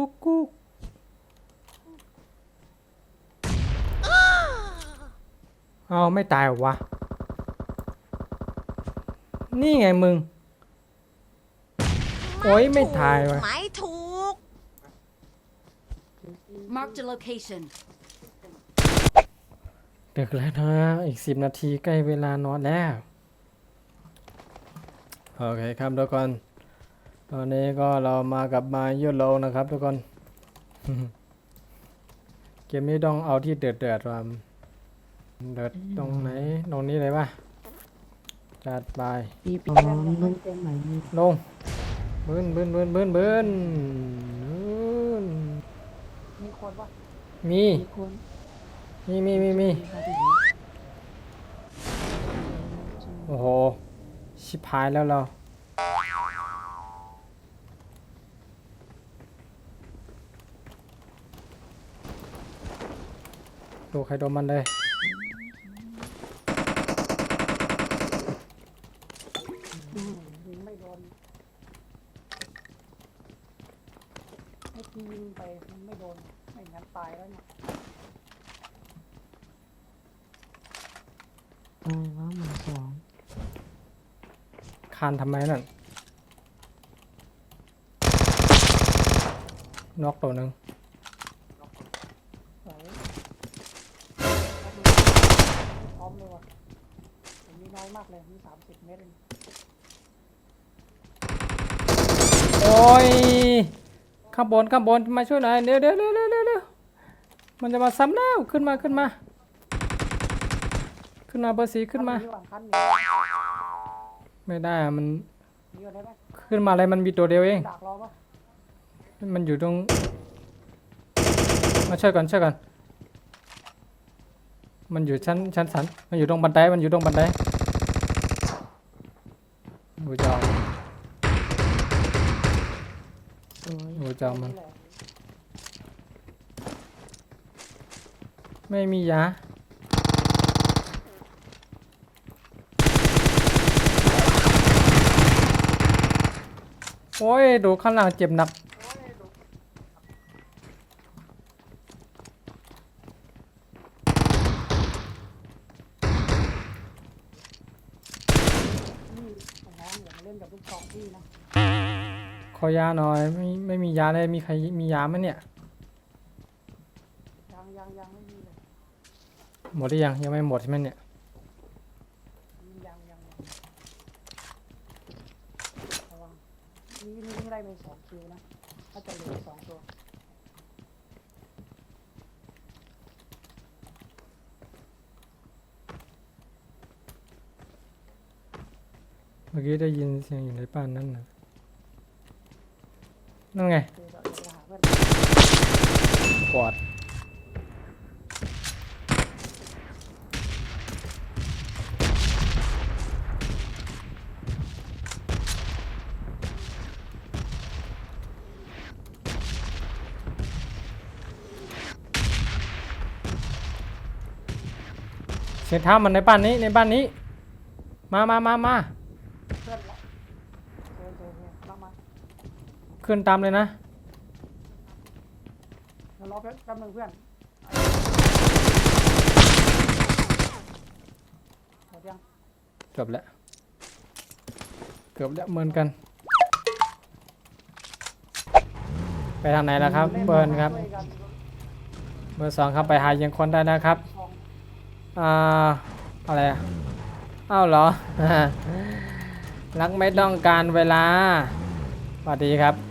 กุ๊กกุ๊กเอาไม่ตายหรอวะ นี่ไงมึง โอ้ยไม่ตายวะ ไม่ถูก Marked a location. ดึกแล้วนะ อีกสิบนาทีใกล้เวลานอนแล้ว โอเคครับทุกคน ตอนนี้ก็เรามากับมาเยอะโลนะครับ ทุกคน เกมนี้ต้องเอาที่เดือดเดือดๆมาเดือดตรงไหนตรงนี้เลยปะจัดไปมีปลอมมันเป็นไหมมีลงบืนบืนบืนบืนบืนนมีคนปะมีมีมีมีมีโอ้โห ชิบหายแล้วเรา ดูใครโดนมันเลยยิงไม่โดนให้ทียิงไปมันไม่โดนไม่งั้นตายแล้วเนี่ยตายว่าหมาสองคานทำไมนั่นนอกตัวหนึ่ง มมีน้อยมากเลย มีสามสิบเมตรเองโอ้ย ข้างบนข้างบนมาช่วยหน่อยเดี๋ยวเดี๋ยวเดี๋ยวเดี๋ยวเดี๋ยวมันจะมาซ้ำแล้ว ขึ้นมาขึ้นมา ขึ้นมาเบอร์สีขึ้นมา ระหว่างคันมีไม่ได้อะมันมีอะไรไหมขึ้นมาอะไรมันมีตัวเดียวเอง ดักรอปะมันอยู่ตรง มาช่วยก่อนช่วยก่อน มันอยู่ชั้นชั้นสัน มันอยู่ตรงบันได มันอยู่ตรงบันไดดู จอมมัน ไม่มียาโอ้ย ดูข้างหลังเจ็บหนัก นี่ของน้องอย่ามาเล่นกับลูกซองพี่นะ ขอยาหน่อยไม่ไม่มียาเลยมีใครมียาไหมเนี่ย ยังยังยังไม่มีเลยหมดหรือยังยังไม่หมดใช่ไหมเนี่ยยังยังยังระวังนี่นี่ไม่ได้ไปสองคิวนะถ้าจะเหลือสองตัวเมื่อกี้ได้ยินเสียงอยู่ในบ้านนั่นนะ นั่นไงคือจะจะหาเพื่อนปอดเสียงเท้ามันในบ้านนี้ในบ้านนี้ มามามามา เพื่อนละเจอเจอเจอรับมา ขึ้นตามเลยนะเดี๋ยวรอแป๊บแป๊บนึงเพื่อนหมดยังเกือบแล้วเกือบแล้วเหมือนกัน ไปทางไหนแล้วครับเบิร์นครับช่วยกันเบอร์สองครับไปหายังคนได้นะครับทองอ่าอะไรอะอ้าวเหรอ รักไม่ต้องการเวลาสวัสดีครับ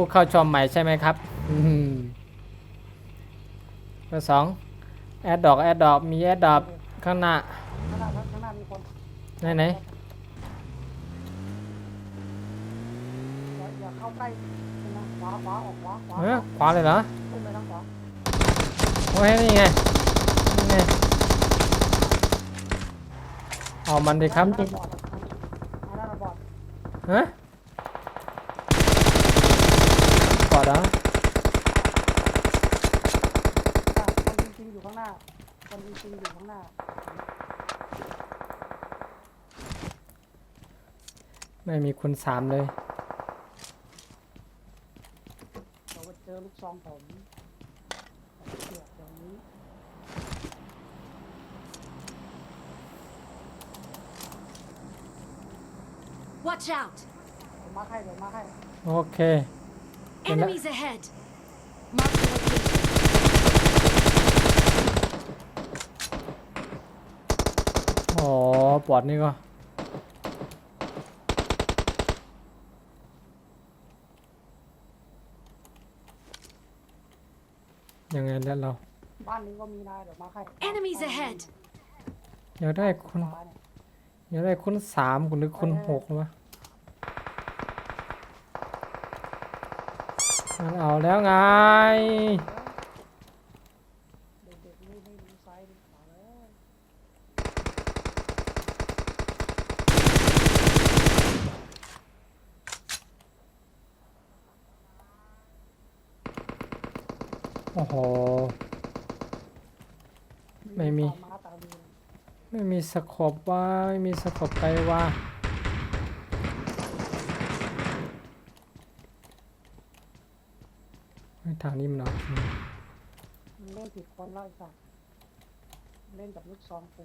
ผู้เข้าชมใหม่ใช่ไหมครับอืมเบอร์สองแอดดอกแอดดอกมีแอดดอกข้างหน้าข้างหน้าข้างหน้ามีคนไหนไหนอย่าอย่าเข้าใกล้นะขวาขวาออกขวาขวาเออขวาเลยเหรอขึ้นไปทางขวาโอ้ยนี่ไงนี่ไงเอามันดิครับอันนั้นบอดอันนั้นบอดฮะ กอดเหรออะคนจริงๆอยู่ข้างหน้าคนจริงๆอยู่ข้างหน้า ไม่มีคุณสามเลยเดี๋ยวไปลูกซองผมเสียบตรงนี้ Watch out! ผมมาให้เดี๋ยวมาให้ โอเค Good luck. Enemies ahead! Mark the location. อ๋อปอดนี่ก็ยังไงแล้วเราบ้านนี้ก็มีนะเดี๋ยวมาให้ Enemies ahead! อยากได้คุณฟ้าเนี่ยอยากได้คุณสามคุณหรือคุณหกหรือวะ มันเอาแล้วไง โอ้โห ไม่มี ไม่มีสกอบว่า ไม่มีสกอบไปว่า เฮ้ยทางนี้มันเอาจริงมันเล่นผิดคนแล้วไอ้สัสเล่นกับลูกซองปู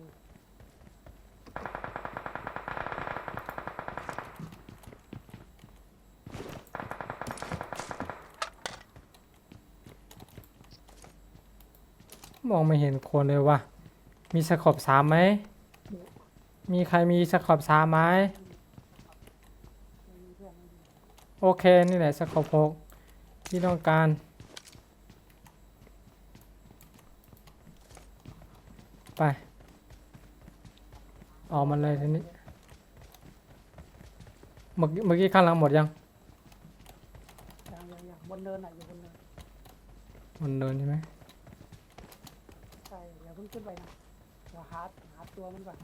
มองไม่เห็นคนเลยว่ะ มีสกอบสามไหม มีใครมีสกอบสามไหมไม่มีเพื่อนไม่มีโอเค นี่แหละสกอบหกที่ต้องการ ไป ออกมาเลยทีนี้เมื่อกี้เมื่อกี้ข้างหลังหมดยังอย่างอย่างอย่างบนเนินอะอยู่บนเนินมันเดินใช่ไหมใช่อย่าเพิ่งขึ้นไปนะเดี๋ยวหาหาตัวมันก่อน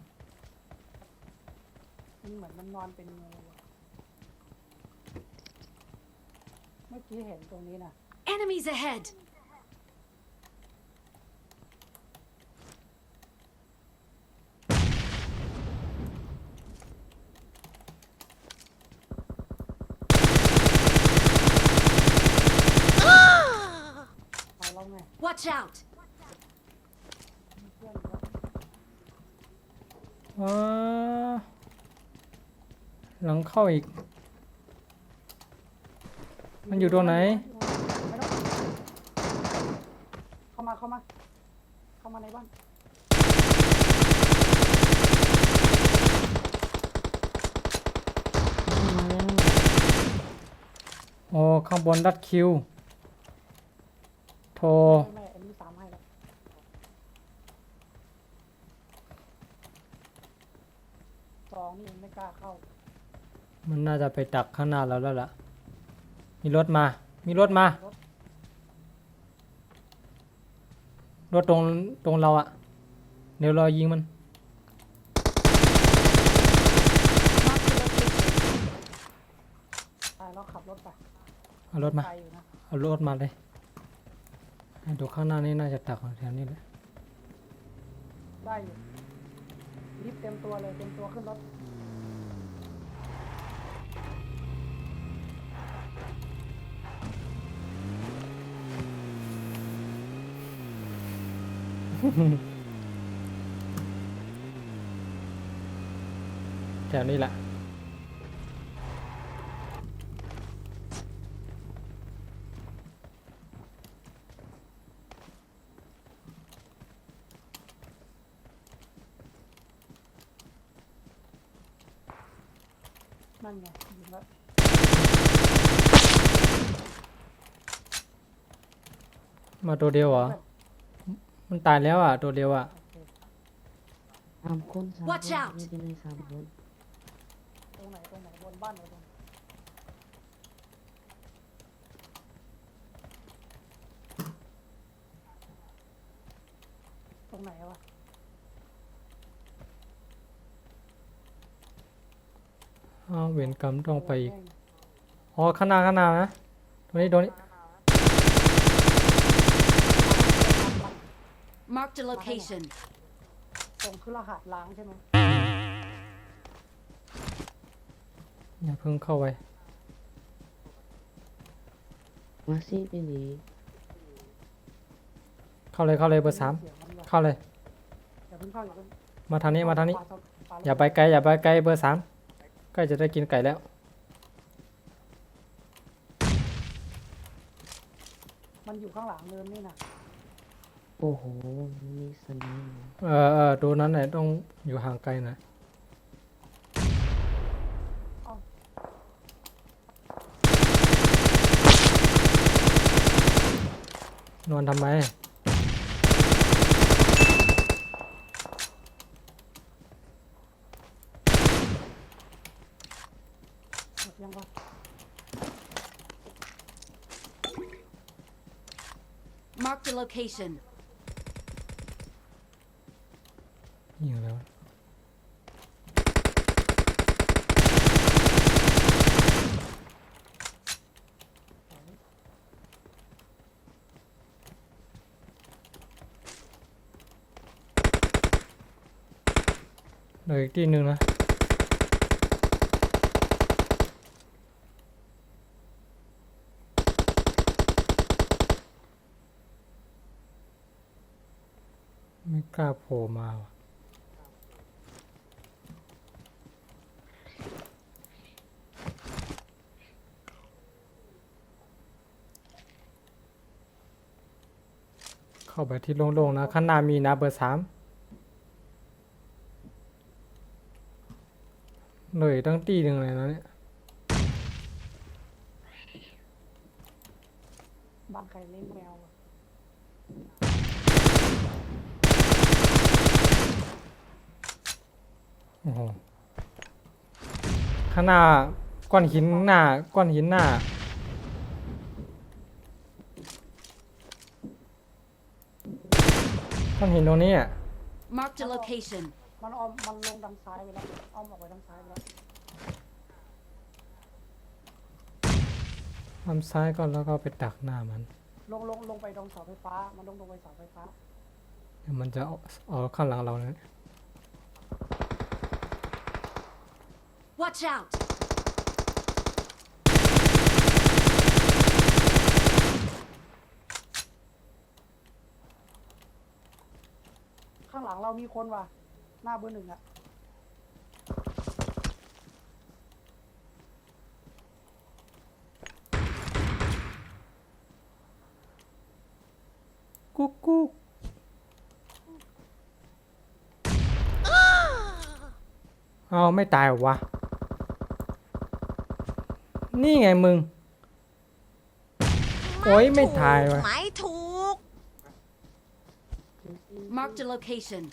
มันเหมือนมันนอนเป็นงูอะเมื่อกี้เห็นตรงนี้นะ Enemies ahead! เอาแล้วไง Watch out! มีเพื่อนแล้วว้าหลังเข้าอีก มันอยู่ตรงไหน ไม่ต้องเข้ามาเข้ามา เข้ามาในบ้านโอ้ ข้างบนดัดคิว โทรไม่ไม่อันนี้สามให้แล้วสองนี่ไม่ก ล้าเข้า มันน่าจะไปดักข้างหน้าเราแล้วล่ะ มีรถมา มีรถมา รถรถตรงตรงเราอะเดี๋ยวรอยิงมัน Mark the location. ตายแล้วขับรถไปเอารถมา ไกลอยู่นะเอารถมาเลยให้ดูข้างหน้านี่น่าจะดักแถวนี้แหละ ได้อยู่รีบเต็มตัวเลยเต็มตัวขึ้นรถ แถวนี้แหละนั่นไงยิงแล้วมาตัวเดียวเหรอ มันตายแล้วอะตัวเดียวอะสามคนสาม Watch คน out ไม่เป็นไรสามคนตรงไหนตรงไหนบนบ้านไหนตรงตรงไหนวะอ้าวเวรกรรมต้องไปอีกอ๋อข้างหน้าข้างหน้านะตัวนี้ตัวนี้ Mark the location. ตรงคือรหัสล้างใช่ไหมอย่าเพิ่งเข้าไปมมาสิพี่หนีเข้าเลยเข้าเลยเบอร์สามเสียงมันแบบเข้าเลย อย่าเพิ่งเข้าอย่าเพิ่งมาทางนี้มาทางนี้ ปลปลอย่าไปไกลอย่าไปไกลเบอร์สามใกล้จะได้กินไก่แล้ว มันอยู่ข้างหลังเนินนี่นะ โอ้โห มีสไนป์เออเออดูนั้นหน่อยต้องอยู่ห่างไกลหน่อยนอนทำไม หมดยังวะ Marked a location. ยิงแล้วเห ลืออีกที่หนึ่งนะไม่กล้าโผล่มาว่ะเข้าไปที่โล่งๆนะ ข้างหน้ามีนะเบอร์สาม เลยตั้งตีหนึ่งเลยนะเนี่ยบ้านใครเลี้ยงแมวอะโอ้โหข้างหน้าก้อนหินหน้าก้อนหินหน้า ก้อนหินตรงนี้อะ Marked a location. มันอ้อมมันลงทางซ้ายไปแล้วอ้อมออกไปทางซ้ายไปแล้วทำซ้ายก่อนแล้วก็ไปดักหน้ามันลงลงลงไปตรงเสาไฟฟ้า มันลงลงไปเสาไฟฟ้า เดี๋ยวมันจะเอาเอาข้างหลังเราเนี่ย Watch out! ข้างหลังเรามีคนว่ะ หน้าเบอร์หนึ่งอะกุ๊กกุ๊กเอาไม่ตายหรอวะ นี่ไงมึง โอ้ยไม่ตายวะ ไม่ถูก Marked a location.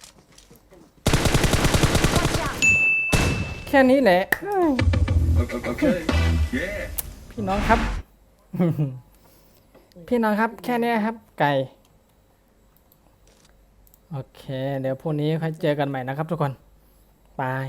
Watch out! แค่นี้แหละ Okay. Yeah. พี่น้องครับ พี่น้องครับ แค่เนี้ยครับ ไก่ โอเค เดี๋ยวพรุ่งนี้ค่อยเจอกันใหม่นะครับทุกคน บาย